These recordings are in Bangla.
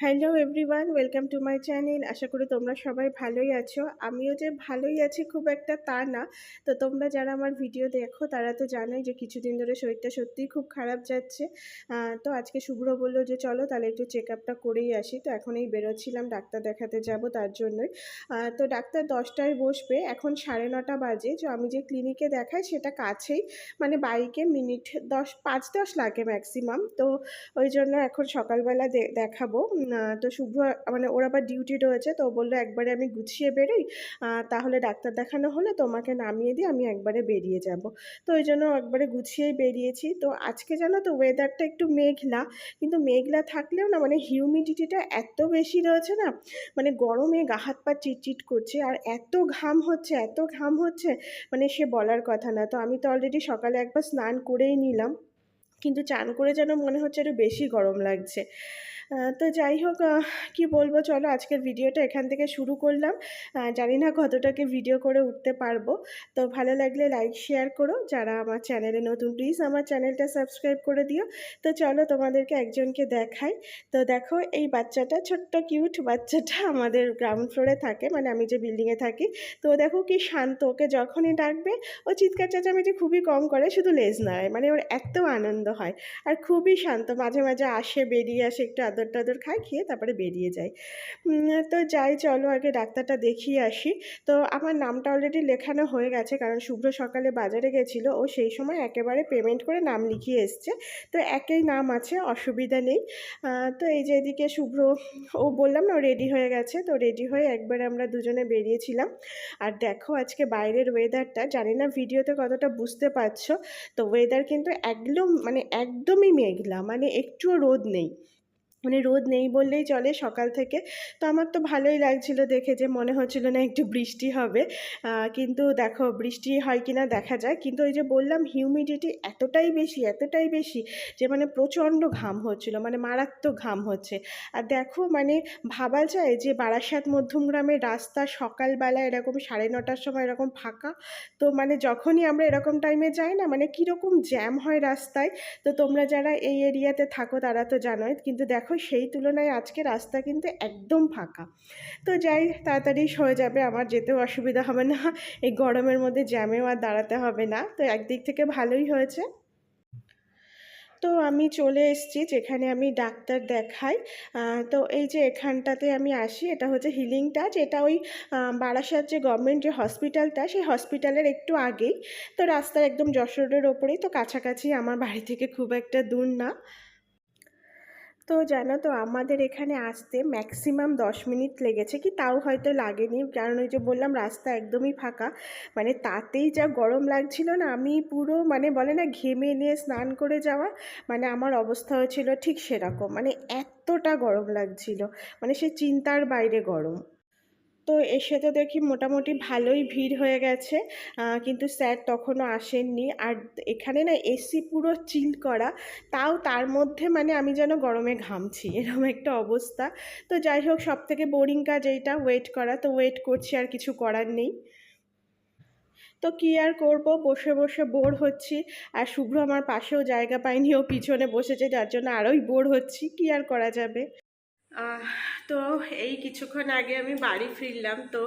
Hello everyone, welcome to my channel. আশা করি তোমরা সবাই ভালোই আছো। আমিও যে ভালোই আছি খুব একটা তা না। তো তোমরা যারা আমার ভিডিও দেখো, তারা তো জানোই যে কিছুদিন ধরে শরীরটা সত্যিই খুব খারাপ যাচ্ছে। তো আজকে শুভ্র বলল যে, চলো তাহলে একটু চেক আপটা করেই আসি। তো এখনই বেরোচ্ছিলাম, ডাক্তার দেখাতে যাব তার জন্যই। তো ডাক্তার দশটায় বসবে, এখন সাড়ে নটা বাজে। তো আমি যে ক্লিনিকে দেখাই, সেটা কাছেই মানে বাইকে মিনিট দশ, পাঁচ দশ লাগে ম্যাক্সিমাম তো ওই জন্য এখন সকালবেলা দেখাবো। তো শুভ্র মানে ওর আবার ডিউটি রয়েছে, তো বলল একবারে আমি গুছিয়ে বেরোই তাহলে ডাক্তার দেখানো হলে তোমাকে নামিয়ে দিয়ে আমি একবারে বেরিয়ে যাব। তো ওই জন্য একবারে গুছিয়েই বেরিয়েছি। তো আজকে জানো তো ওয়েদারটা একটু মেঘলা, কিন্তু মেঘলা থাকলেও না মানে হিউমিডিটিটা এত বেশি রয়েছে না মানে গরমে গা হাত পা চিটচিট করছে, আর এত ঘাম হচ্ছে, এত ঘাম হচ্ছে মানে সে বলার কথা না। তো আমি তো অলরেডি সকালে একবার স্নান করেই নিলাম, কিন্তু চান করে যেন মনে হচ্ছে একটু বেশি গরম লাগছে। তো যাই হোক কি বলব, চলো আজকের ভিডিওটা এখান থেকে শুরু করলাম। জানি না কতটাকে ভিডিও করে উঠতে পারব। তো ভালো লাগলে লাইক শেয়ার করো। যারা আমার চ্যানেলে নতুন প্লিজ আমার চ্যানেলটা সাবস্ক্রাইব করে দিও। তো চলো তোমাদেরকে একজনকে দেখাই। তো দেখো, এই বাচ্চাটা, ছোট্ট কিউট বাচ্চাটা আমাদের গ্রাউন্ড ফ্লোরে থাকে। মানে আমি যে বিল্ডিংয়ে থাকি। তো দেখো কি শান্ত, ওকে যখনই ডাকবে, ও চিৎকার, চেঁচামেচি খুবই কম করে, শুধু লেজ নাড়ায়। মানে ওর এত আনন্দ হয়। আর খুবই শান্ত, মাঝে মাঝে আসে, বেরিয়ে আসে, একটু আদর টাদর খায় খেয়ে তারপরে বেরিয়ে যায় তো যাই, চলো আগে ডাক্তারটা দেখিয়ে আসি। তো আমার নামটা অলরেডি লেখানো হয়ে গেছে, কারণ শুভ্র সকালে বাজারে গেছিল, ও সেই সময় একেবারে পেমেন্ট করে নাম লিখিয়ে এসছে। তো একই নাম আছে, অসুবিধা নেই। তো এই যে এদিকে শুভ্র, ও বললাম না রেডি হয়ে গেছে, তো রেডি হয়ে একবার আমরা দুজনে বেরিয়েছিলাম। আর দেখো আজকে বাইরের ওয়েদারটা জানি না ভিডিওতে কতটা বুঝতে পারছ, তো ওয়েদার কিন্তু একদম মানে একদমই মেঘলা মানে একটুও রোদ নেই। মানে রোদ নেই বললেই চলে সকাল থেকে। তো আমার তো ভালোই লাগছিল দেখে যে মনে হচ্ছিল না একটু বৃষ্টি হবে। কিন্তু দেখো বৃষ্টি হয় কি না দেখা যায় কিন্তু ওই যে বললাম হিউমিডিটি এতটাই বেশি এতটাই বেশি যে মানে প্রচণ্ড ঘাম হচ্ছিল মানে মারাত্মক ঘাম হচ্ছে। আর দেখো মানে ভাবা যায় যে বারাসাত মধ্যমগ্রামের রাস্তা সকালবেলা এরকম সাড়ে নটার সময় এরকম ফাঁকা। তো মানে যখনই আমরা এরকম টাইমে যাই না মানে কীরকম জ্যাম হয় রাস্তায়। তো তোমরা যারা এই এরিয়াতে থাকো তারা তো জানোই। কিন্তু দেখো সেই তুলনায় আজকে রাস্তা কিন্তু একদম ফাঁকা। তো যাই, তাড়াতাড়ি হয়ে যাবে, আমার যেতেও অসুবিধা হবে না। এই গরমের মধ্যে জ্যামেও আর দাঁড়াতে হবে না। তো একদিক থেকে ভালোই হয়েছে। তো আমি চলে এসেছি, যেখানে আমি ডাক্তার দেখাই। তো এই যে এখানটাতে আমি আসি, এটা হচ্ছে হিলিং টাচ এটা ওই বারাসাত যে গভর্নমেন্ট যে হসপিটালটা সেই হসপিটালের একটু আগেই। তো রাস্তার একদম যশোর রোডের ওপরেই, তো কাছাকাছি আমার বাড়ি থেকে খুব একটা দূর না। তো জানো তো আমাদের এখানে আসতে ম্যাক্সিমাম দশ মিনিট লেগেছে। কি তাও হয়তো লাগেনি। কারণ ওই যে বললাম, রাস্তা একদমই ফাঁকা। মানে তাতেই যা গরম লাগছিল না, আমি পুরো মানে বলে না ঘেমে নিয়ে স্নান করে যাওয়া মানে আমার অবস্থা হয়েছিল ঠিক সেরকম। মানে এতটা গরম লাগছিল। মানে সে চিন্তার বাইরে গরম। তো এসে তো দেখি মোটামুটি ভালোই ভিড় হয়ে গেছে কিন্তু স্যার তখনও আসেননি। আর এখানে না এসি পুরো চিল করা, তাও তার মধ্যে মানে আমি যেন গরমে ঘামছি, এরকম একটা অবস্থা। তো যাই হোক সব থেকে বোরিং কাজ এইটা ওয়েট করা। তো ওয়েট করছি, আর কিছু করার নেই। তো কী আর করব? বসে বসে বোর হচ্ছি। আর শুভ্র আমার পাশেও জায়গা পায়নি, ও পিছনে বসেছে, যার জন্য আরোই বোর হচ্ছি। কী আর করা যাবে? তো এই কিছুক্ষণ আগে আমি বাড়ি ফিরলাম। তো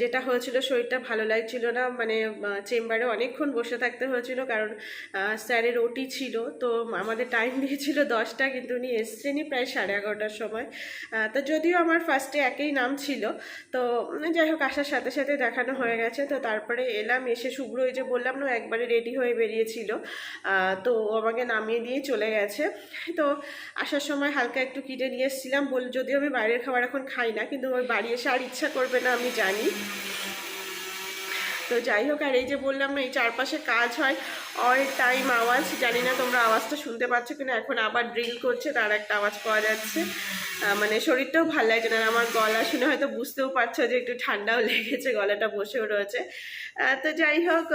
যেটা হয়েছিল শরীরটা ভালো লাগছিল না। মানে চেম্বারে অনেকক্ষণ বসে থাকতে হয়েছিল কারণ স্যারের ওটি ছিল। তো আমাদের টাইম দিয়েছিল দশটা, কিন্তু উনি এসছেনই প্রায় সাড়ে এগারোটার সময়। তো যদিও আমার ফার্স্টে একই নাম ছিল। তো যাই হোক, আসার সাথে সাথে দেখানো হয়ে গেছে। তো তারপরে এলাম, এসে শুভ্র ওই যে বললাম না, একবারে রেডি হয়ে বেরিয়েছিল। তো আমাকে নামিয়ে দিয়ে চলে গেছে। তো আসার সময় হালকা একটু কিনে নিয়ে এসেছিলাম বল যদিও আমি বাইরের খাবার এখন খাই না, কিন্তু আমার বাড়ি এসে আর ইচ্ছা করবে না, আমি জানি। তো যাই হোক, আর এই যে বললাম না, এই চারপাশে কাজ হয়। অল টাইম আওয়াজ, জানি না তোমরা আওয়াজটা শুনতে পাচ্ছ কিনা, এখন আবার ড্রিল করছে, তার একটা আওয়াজ পাওয়া যাচ্ছে। মানে শরীরটাও ভালো লাগছে না আমার গলা শুনে হয়তো বুঝতেও পারছ যে একটু ঠান্ডাও লেগেছে, গলাটা বসেও রয়েছে। তো যাই হোক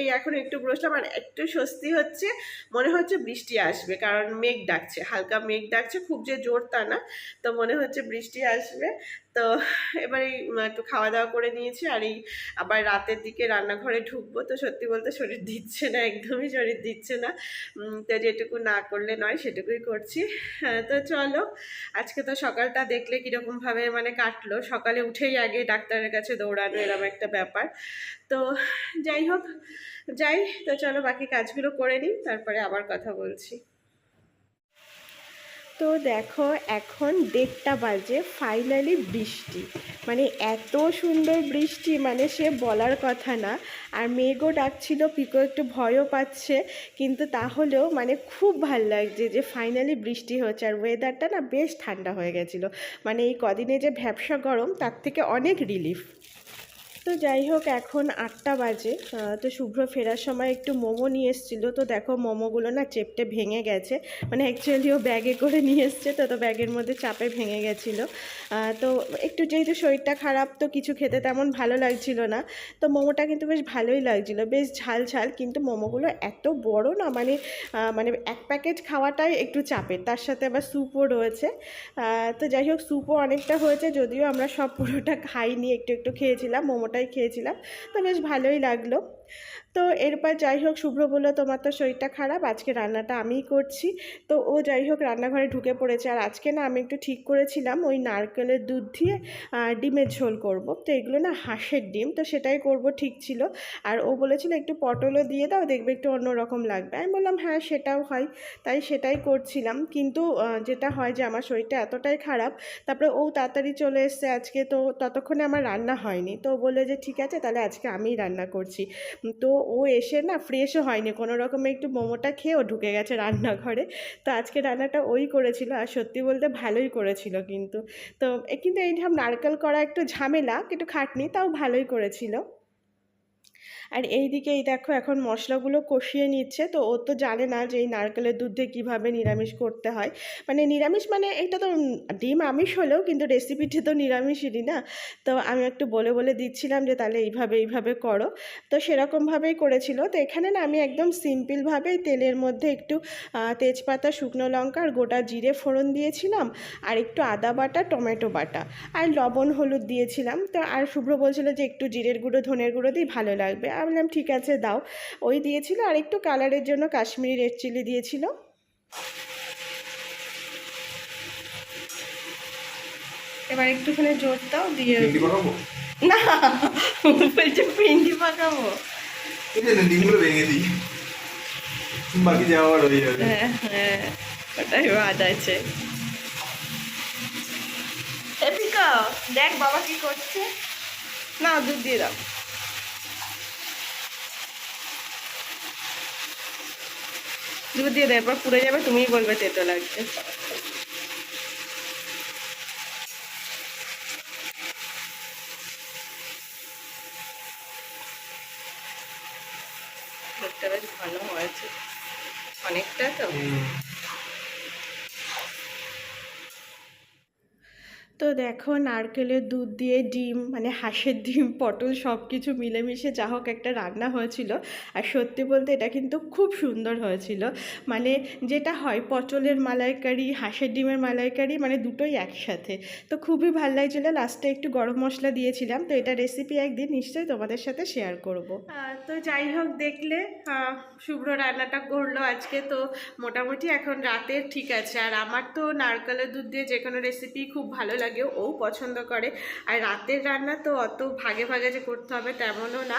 এই এখন একটু বসলাম, আর একটু স্বস্তি হচ্ছে, মনে হচ্ছে বৃষ্টি আসবে, কারণ মেঘ ডাকছে, হালকা মেঘ ডাকছে, খুব যে জোর তা না, তো মনে হচ্ছে বৃষ্টি আসবে। তো এবারে একটু খাওয়া দাওয়া করে নিয়েছি, আর এই আবার রাতের দিকে রান্নাঘরে ঢুকবো, তো সত্যি বলতে শরীর দিচ্ছে না একদমই শরীর দিচ্ছে না। তো যেটুকু না করলে নয় সেটুকুই করছি। হ্যাঁ, তো চলো আজকে তো সকালটা দেখলে কীরকমভাবে মানে কাটলো। সকালে উঠেই আগে ডাক্তারের কাছে দৌড়ানো এরকম একটা ব্যাপার। তো যাই হোক যাই তো চলো বাকি কাজগুলো করে নিই তারপরে আবার কথা বলছি। তো দেখো, এখন দেড়টা বাজে ফাইনালি বৃষ্টি। মানে এত সুন্দর বৃষ্টি মানে সে বলার কথা না। আর মেঘও ডাকছিল, পিকো একটু ভয়ও পাচ্ছে, কিন্তু তাহলেও মানে খুব ভালো লাগছে যে ফাইনালি বৃষ্টি হচ্ছে। আর ওয়েদারটা না বেশ ঠান্ডা হয়ে গেছিল। মানে এই কদিনে যে ভ্যাবসা গরম, তার থেকে অনেক রিলিফ তো যাই হোক, এখন আটটা বাজে। তো শুভ্র ফেরার সময় একটু মোমো নিয়ে এসেছিল। তো দেখো, মোমোগুলো না চেপটে ভেঙে গেছে। মানে অ্যাকচুয়ালি ও ব্যাগে করে নিয়ে এসছে। তো তো ব্যাগের মধ্যে চাপে ভেঙে গেছিল। তো একটু যেহেতু শরীরটা খারাপ, তো কিছু খেতে তেমন ভালো লাগছিল না। তো মোমোটা কিন্তু বেশ ভালোই লাগছিল। বেশ ঝাল ঝাল, কিন্তু মোমোগুলো এত বড় না মানে মানে এক প্যাকেট খাওয়াটাই একটু চাপের। তার সাথে আবার স্যুপও রয়েছে। তো যাই হোক স্যুপও অনেকটা হয়েছে, যদিও আমরা সব পুরোটা খাইনি, একটু একটু খেয়েছিলাম। মোমোটাই খেয়েছিলাম। তো বেশ ভালোই লাগল। তো এরপর যাই হোক শুভ্র বলল, তোমার তো শরীরটা খারাপ, আজকে রান্নাটা আমিই করছি। তো ও যাই হোক রান্নাঘরে ঢুকে পড়েছে। আর আজকে না, আমি একটু ঠিক করেছিলাম, ওই নারকেলের দুধ দিয়ে ডিমের ঝোল করব। তো এগুলো না, হাঁসের ডিম, তো সেটাই করব, ঠিক ছিল। আর ও বলেছিল, একটু পটলও দিয়ে দাও, দেখবে একটু অন্যরকম লাগবে। আমি বললাম হ্যাঁ সেটাও হয়। তাই সেটাই করছিলাম। কিন্তু যেটা হয় যে, আমার শরীরটা এতটাই খারাপ, তারপরে ও তাড়াতাড়ি চলে এসছে আজকে। তো ততক্ষণে আমার রান্না হয়নি। তো বলল যে, ঠিক আছে, তাহলে আজকে আমিই রান্না করছি। তো ও এসে না ফ্রেশও হয়নি। কোনো রকমে একটু মোমোটা খেয়ে ও ঢুকে গেছে রান্নাঘরে। তো আজকে রান্নাটা ওই করেছিল আর সত্যি বলতে ভালোই করেছিল কিন্তু। তো কিন্তু এই এইসব নারকেল করা একটু ঝামেলা, একটু খাটনি, তাও ভালোই করেছিল। আর এই দিকে এই দেখো এখন মশলাগুলো কষিয়ে নিচ্ছে। তো ও তো জানে না যে এই নারকেলের দুধ দিয়ে কীভাবে নিরামিষ করতে হয়। মানে নিরামিষ মানে এটা তো ডিম আমিষ হলেও কিন্তু রেসিপিটি তো নিরামিষেরই না। তো আমি একটু বলে বলে দিচ্ছিলাম যে তাহলে এইভাবে এইভাবে করো। তো সেরকমভাবেই করেছিল। তো এখানে না আমি একদম সিম্পলভাবে তেলের মধ্যে একটু তেজপাতা, শুকনো লঙ্কা আর গোটা জিরে ফোড়ন দিয়েছিলাম। আর একটু আদা বাটা, টমেটো বাটা আর লবণ, হলুদ দিয়েছিলাম। তো আর শুভ্র বলছিল যে একটু জিরের গুঁড়ো, ধনের গুঁড়ো দিই, ভালো লাগবে। আমি বললাম ঠিক আছে দাও। ওই দিয়েছিল আর একটু কালারের জন্য কাশ্মীরি রেড চিলি দিয়েছিল। এবার একটুখানি জোর দাও দিয়ে না বলছে পিন্ডি পাকাবো। ডিমগুলো ভেঙে দিই। বাকি যাওয়ার হয়ে যাবে হ্যাঁ হ্যাঁ ওটাই বাদ আছে। এপিকা দেখ বাবা কি করছে। না দুধ দিয়ে দাও। দুধ দিয়ে দেয় এরপর পুড়ে যাবে তুমি বলবে তেতো লাগছে। ভালো হয়েছে। অনেকটা তো? তো দেখো, নারকেলের দুধ দিয়ে ডিম মানে হাঁসের ডিম, পটল সব কিছু মিলেমিশে যা হোক একটা রান্না হয়েছিল। আর সত্যি বলতে এটা কিন্তু খুব সুন্দর হয়েছিল। মানে যেটা হয়, পটলের মালাইকারি, হাঁসের ডিমের মালাইকারি মানে দুটোই একসাথে। তো খুবই ভালো লাগছিল। লাস্টে একটু গরম মশলা দিয়েছিলাম। তো এটা রেসিপি একদিন নিশ্চয়ই তোমাদের সাথে শেয়ার করব। তো যাই হোক, দেখলে শুভ্র রান্নাটা করল আজকে। তো মোটামুটি এখন রাতের ঠিক আছে। আর আমার তো নারকেলের দুধ দিয়ে যে কোনো রেসিপি খুব ভালো লাগে ও পছন্দ করে। আর রাতের রান্না তো অত ভাগে ভাগে যে করতে হবে তেমনও না।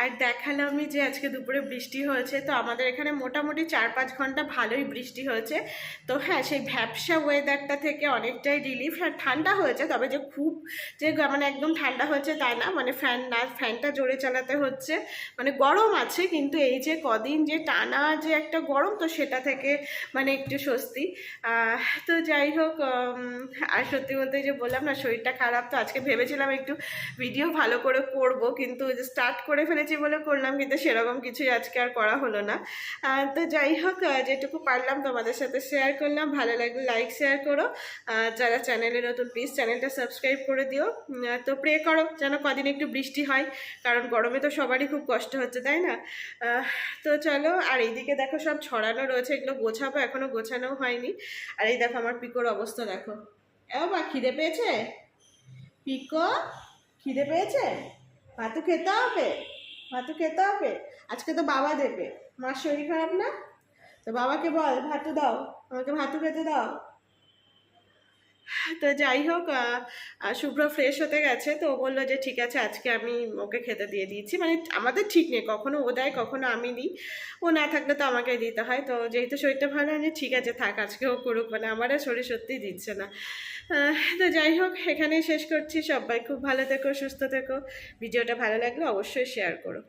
আর দেখালামই যে আজকে দুপুরে বৃষ্টি হয়েছে, তো আমাদের এখানে মোটামুটি চার পাঁচ ঘণ্টা ভালোই বৃষ্টি হয়েছে। তো হ্যাঁ সেই ভ্যাবসা ওয়েদারটা থেকে অনেকটাই রিলিফ হ্যাঁ ঠান্ডা হয়েছে, তবে যে খুব যে মানে একদম ঠান্ডা হয়েছে তা না মানে ফ্যান না ফ্যানটা জোরে চালাতে হচ্ছে। মানে গরম আছে, কিন্তু এই যে কদিন যে টানা যে একটা গরম, তো সেটা থেকে মানে একটু স্বস্তি। তো যাই হোক আর সত্যি বলতে যে বললাম না, শরীরটা খারাপ, তো আজকে ভেবেছিলাম একটু ভিডিও ভালো করে করব, কিন্তু স্টার্ট করে ফেলেছি বলে করলাম, কিন্তু সেরকম কিছুই আজকে আর করা হলো না। তো যাই হোক যেটুকু পারলাম তোমাদের সাথে শেয়ার করলাম। ভালো লাগলে লাইক শেয়ার করো। যারা চ্যানেলে নতুন প্লিজ চ্যানেলটা সাবস্ক্রাইব করে দিও। তো প্রে করো যেন কদিন একটু বৃষ্টি হয়, কারণ গরমে তো সবারই খুব কষ্ট হচ্ছে, তাই না? তো চলো, আর এইদিকে দেখো সব ছড়ানো রয়েছে, এগুলো গোছাবো, এখনও গোছানো হয়নি। আর এই দেখো আমার পিকোর অবস্থা দেখো। এ বা খিদে পেয়েছে? পিকো, খিদে পেয়েছে? ভাতও খেতে হবে? ভাতু খেতে হবে? আজকে তো বাবা দেবে। মার শরীর খারাপ না? তো বাবাকে বল, ভাতু দাও। আমাকে ভাতু খেতে দাও। তো যাই হোক শুভ্র ফ্রেশ হতে গেছে, তো ও বলল যে ঠিক আছে, আজকে আমি ওকে খেতে দিয়ে দিয়েছি। মানে আমাদের ঠিক নেই, কখনো ও দেয়, কখনো আমি দিই। ও না থাকলে তো আমাকে দিতে হয়। তো যেহেতু শরীরটা ভালো হয়নি, ঠিক আছে, থাক, আজকে ও করুক। মানে আমার শরীর সত্যিই দিচ্ছে না। তো যাই হোক, এখানেই শেষ করছি। সবাই খুব ভালো থেকো, সুস্থ থেকো। ভিডিওটা ভালো লাগলে অবশ্যই শেয়ার করো।